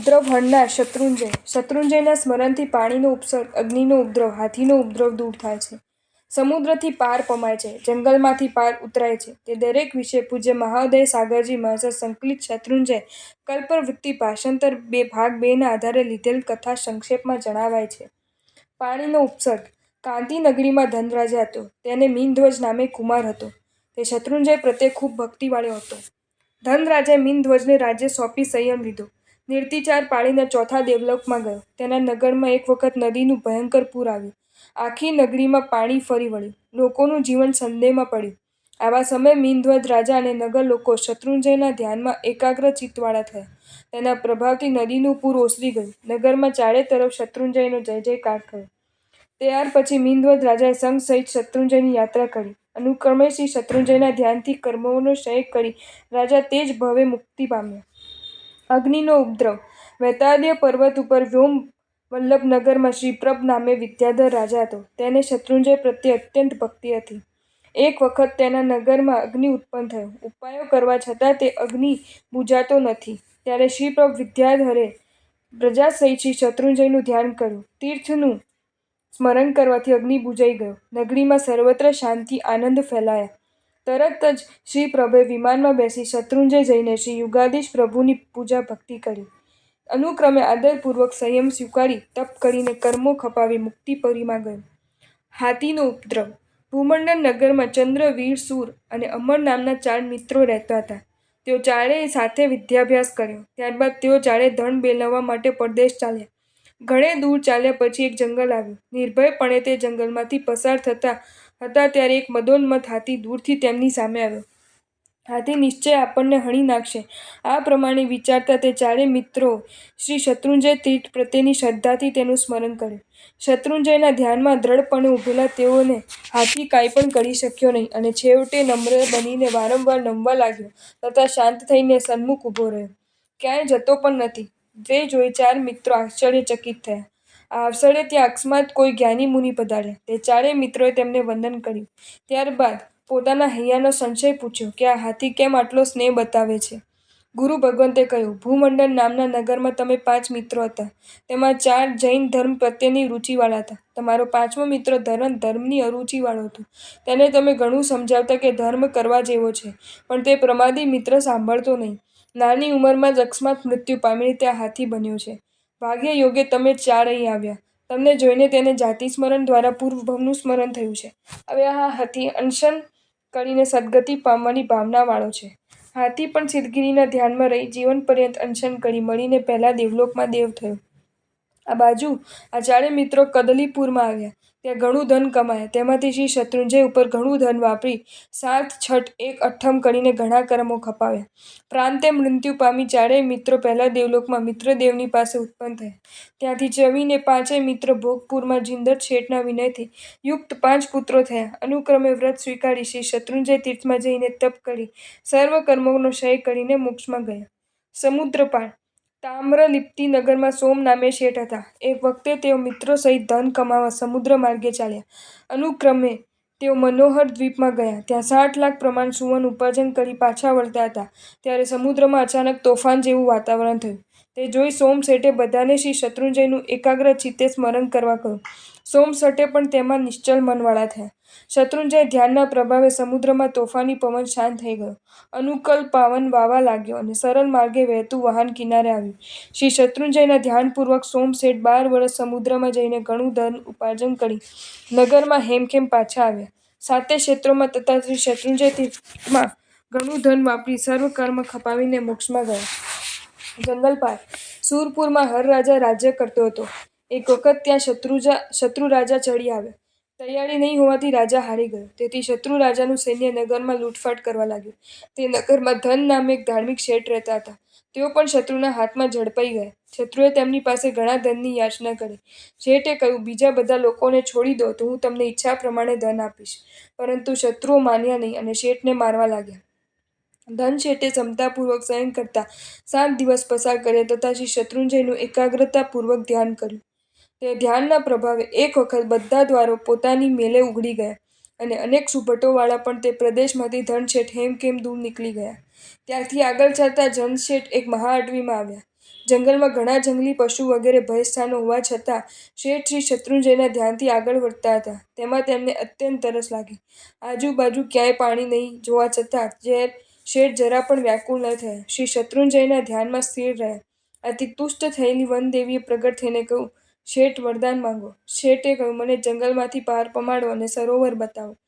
ઉપદ્રવ હણનાર શત્રુંજય. શત્રુંજયના સ્મરણથી પાણીનો ઉપસર્ગ, અગ્નિનો ઉપદ્રવ, હાથીનો ઉપદ્રવ દૂર થાય છે. સમુદ્રથી પાર પમાય છે, જંગલમાંથી પાર ઉતરાય છે. તે દરેક વિશે પૂજ્ય મહાદય સાગરજી મહાસર સંકલિત શત્રુંજય કલ્પવૃત્તિ ભાષાંતર બે ભાગ બેના આધારે લીધેલ કથા સંક્ષેપમાં જણાવાય છે. પાણીનો ઉપસર્ગ. કાંતિનગરીમાં ધનરાજા હતો. તેને મીનધ્વજ નામે કુમાર હતો. તે શત્રુંજય પ્રત્યે ખૂબ ભક્તિવાળો હતો. ધનરાજાએ મીનધ્વજને રાજ્ય સોંપી સંયમ લીધો. નિર્તિચાર પાળીને ચોથા દેવલોકમાં ગયો. તેના નગરમાં એક વખત નદીનું ભયંકર પૂર આવ્યું. આખી નગરીમાં પાણી ફરી વળ્યું. લોકોનું જીવન સંદેહમાં પડ્યું. આવા સમયે મીનધ્વજ રાજા અને નગર લોકો શત્રુંજયના ધ્યાનમાં એકાગ્ર ચિત્તવાળા થયા. તેના પ્રભાવથી નદીનું પૂર ઓસરી ગયું. નગરમાં ચારે તરફ શત્રુંજયનો જય જયકાર થયો. ત્યાર પછી મીનધ્વજ રાજાએ સંઘ સહિત શત્રુંજયની યાત્રા કરી. અનુક્રમે શ્રી શત્રુંજયના ધ્યાનથી કર્મોનો ક્ષય કરી રાજા તે જ ભવે મુક્તિ પામ્યા. અગ્નિનો ઉપદ્રવ. વૈતાદ્ય પર્વત ઉપર વ્યોમ વલ્લભનગરમાં શ્રીપ્રભ નામે વિદ્યાધર રાજા હતો. તેને શત્રુંજય પ્રત્યે અત્યંત ભક્તિ હતી. એક વખત તેના નગરમાં અગ્નિ ઉત્પન્ન થયો. ઉપાયો કરવા છતાં તે અગ્નિ બુજાતો નથી. ત્યારે શ્રીપ્રભ વિદ્યાધરે પ્રજા સહિત શત્રુંજયનું ધ્યાન કર્યું. તીર્થનું સ્મરણ કરવાથી અગ્નિ બુજાઈ ગયો. નગરીમાં સર્વત્ર શાંતિ, આનંદ ફેલાયા. તરત જ શ્રી પ્રભે વિમાનમાં બેસી શત્રુંજય જઈને શ્રી યુગાદીશ પ્રભુની પૂજા ભક્તિ કરી. અનુક્રમે આદરપૂર્વક સંયમ સ્વીકારી તપ કરીને કર્મો ખપાવી મુક્તિપુરીમાં ગયો. હાથીનો ઉપદ્રવ. ભૂમંડળ નગરમાં ચંદ્ર વીર સૂર અને અમર નામના ચાર મિત્રો રહેતા હતા. તેઓ ચારેય સાથે વિદ્યાભ્યાસ કર્યો. ત્યારબાદ તેઓ ચારે ધન બેલવવા માટે પરદેશ ચાલ્યા. ઘણે દૂર ચાલ્યા પછી એક જંગલ આવ્યું. નિર્ભયપણે તે જંગલમાંથી પસાર થતા હતા ત્યારે એક મદોન્મત હાથી દૂરથી તેમની સામે આવ્યો. હાથી નિશ્ચય આપણને હણી નાખશે. આ પ્રમાણે વિચારતા તે ચારે મિત્રો શ્રી શત્રુંજય તીર્થ પ્રત્યેની શ્રદ્ધાથી તેનું સ્મરણ કર્યું. શત્રુંજયના ધ્યાનમાં દ્રઢપણે ઊભેલા તેઓને હાથી કાંઈ પણ કરી શક્યો નહીં અને છેવટે નમ્ર બનીને વારંવાર નમવા લાગ્યો તથા શાંત થઈને સન્મુખ ઊભો રહ્યો. ક્યાંય જતો પણ નથી. તે જોઈ ચાર મિત્રો આશ્ચર્યચકિત થયા. આ અવસરે ત્યાં અકસ્માત કોઈ જ્ઞાની મુનિ પધાર્યા. તે ચારેય મિત્રોએ તેમને વંદન કર્યું. ત્યારબાદ પોતાના હૈયાનો સંશય પૂછ્યો કે આ હાથી કેમ આટલો સ્નેહ બતાવે છે? ગુરુ ભગવંતે કહ્યું ભૂમંડળ નામના નગરમાં તમે પાંચ મિત્રો હતા. તેમાં ચાર જૈન ધર્મ પ્રત્યેની રુચિવાળા હતા. તમારો પાંચમો મિત્ર ધરણ ધર્મની અરુચિવાળો હતો. તેને તમે ઘણું સમજાવતા કે ધર્મ કરવા જેવો છે, પણ તે પ્રમાદી મિત્ર સાંભળતો નહીં. નાની ઉંમરમાં જ અકસ્માત મૃત્યુ પામીને ત્યાં હાથી બન્યો છે. ભાગ્ય યોગે તમે ચાર અહીં આવ્યા. તમને જોઈને તેને જાતિ સ્મરણ દ્વારા પૂર્વભવનું સ્મરણ થયું છે. હવે આ હાથી અનશન કરીને સદગતિ પામવાની ભાવનાવાળો છે. હાથી પણ સિદ્ધગીરીના ધ્યાનમાં રહી જીવન પર્યંત અનશન કરી મળીને પહેલાં દેવલોકમાં દેવ થયો. આ બાજુ આ ચારે મિત્રો કદલીપુરમાં આવ્યા. ત્યાં ઘણું ધન કમાયા. તેમાંથી શ્રી શત્રુંજય ઉપર ઘણું ધન વાપરી સાત છઠ એક અઠ્ઠમ કરીને ઘણા કર્મો ખપાવ્યા. પ્રાંતે મૃત્યુ પામી ચારેય મિત્રો પહેલા દેવલોકમાં મિત્રદેવની પાસે ઉત્પન્ન થયા. ત્યાંથી ચવીને પાંચેય મિત્ર ભોગપુરમાં જિંદર શેઠના વિનયથી યુક્ત પાંચ પુત્રો થયા. અનુક્રમે વ્રત સ્વીકારી શ્રી શત્રુંજય તીર્થમાં જઈને તપ કરી સર્વ કર્મોનો ક્ષય કરીને મોક્ષમાં ગયા. સમુદ્રપાળ તામ્રલિપ્તિ નગરમાં સોમ નામે શેઠ હતા. એક વખતે તેઓ મિત્રો સહિત ધન કમાવા સમુદ્ર માર્ગે ચાલ્યા. અનુક્રમે તેઓ મનોહર દ્વીપમાં ગયા. ત્યાં સાઠ લાખ પ્રમાણ સુવન ઉપાર્જન કરી પાછા વળતા હતા. ત્યારે સમુદ્રમાં અચાનક તોફાન જેવું વાતાવરણ થયું. તે જોઈ સોમ શેઠે બધાને શ્રી શત્રુંજયનું એકાગ્ર ચિત્તે સ્મરણ કરવા કહ્યું સોમ પણ તેમાં નિશ્ચલ મનવાળા થયા. શત્રુંજય ધ્યાનના પ્રભાવે સમુદ્રમાં તોફાની પવન શાંત થઈ ગયો. અનુકલ પાવન વાવા લાગ્યો અને સરળ માર્ગે વહેતું વાહન કિનારે આવ્યું. શ્રી શત્રુંજયના ધ્યાનપૂર્વક સોમસેઠ બાર વર્ષ સમુદ્રમાં જઈને ઘણું ધન ઉપાર્જન કરી નગરમાં હેમખેમ પાછા આવ્યા. સાતે ક્ષેત્રોમાં તથા શ્રી શત્રુંજય ઘણું ધન વાપરી સર્વ કર્મ ખપાવીને મોક્ષમાં ગયા. જંગલપાળ સુરપુરમાં હર રાજા રાજ્ય કરતો હતો. એક વખત ત્યાં શત્રુજા, શત્રુ રાજા ચડી આવ્યો. તૈયારી નહીં હોવાથી રાજા હારી ગયો. તેથી શત્રુ રાજાનું સૈન્ય નગરમાં લૂંટફાટ કરવા લાગ્યું. તે નગરમાં ધન નામે એક ધાર્મિક શેઠ રહેતા હતા. તેઓ પણ શત્રુના હાથમાં ઝડપાઈ ગયા. શત્રુએ તેમની પાસે ઘણા ધનની યાચના કરી. શેઠે કહ્યું, બીજા બધા લોકોને છોડી દો તો હું તમને ઈચ્છા પ્રમાણે ધન આપીશ. પરંતુ શત્રુઓ માન્યા નહીં અને શેઠને મારવા લાગ્યા. ધન શેઠે ક્ષમતાપૂર્વક સહન કરતા સાત દિવસ પસાર કર્યા તથા શ્રી શત્રુંજયનું એકાગ્રતાપૂર્વક ધ્યાન કર્યું. તે ધ્યાનના પ્રભાવે એક વખત બધા દ્વારો પોતાની મેલે ઉઘડી ગયા અને અનેક સુભટોવાળા પણ તે પ્રદેશમાંથી ધનશેઠ હેમકેમ દૂર નીકળી ગયા. ત્યારથી આગળ ચાલતા ધનશેઠ એક મહાઅડવીમાં આવ્યા. જંગલમાં ઘણા જંગલી પશુ વગેરે ભયસ્થાનો હોવા છતાં શેઠ શ્રી શત્રુંજયના ધ્યાનથી આગળ વધતા હતા. તેમાં તેમને અત્યંત તરસ લાગી. આજુબાજુ ક્યાંય પાણી નહીં જોવા છતાં જે શેઠ જરા પણ વ્યાકુળ ન થયા. શ્રી શત્રુંજયના ધ્યાનમાં સ્થિર રહ્યા. આથી તુષ્ટ થયેલી વનદેવીએ પ્રગટ થઈને કહ્યું શેઠ વરદાન માંગો. શેઠે કહ્યું, મને જંગલમાંથી પાર પમાડો અને સરોવર બતાવો.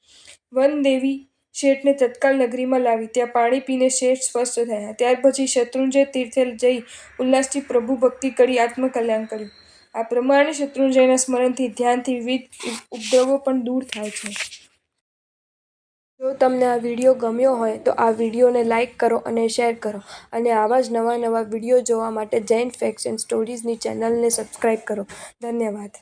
વનદેવી શેઠને તત્કાલ નગરીમાં લાવી. ત્યાં પાણી પીને શેઠ સ્વસ્થ થયા. ત્યાર પછી શત્રુંજય તીર્થે જઈ ઉલ્લાસથી પ્રભુ ભક્તિ કરી આત્મકલ્યાણ કર્યું. આ પ્રમાણે શત્રુંજયના સ્મરણથી ધ્યાનથી વિવિધ ઉપદ્રવો પણ દૂર થાય છે. જો તમને આ વીડિયો ગમ્યો હોય તો આ વિડીયોને લાઇક કરો અને શેર કરો. અને આવા જ નવા નવા વીડિયો જોવા માટે જૈન ફેક્શન સ્ટોરીઝની ચેનલને સબસ્ક્રાઈબ કરો. ધન્યવાદ.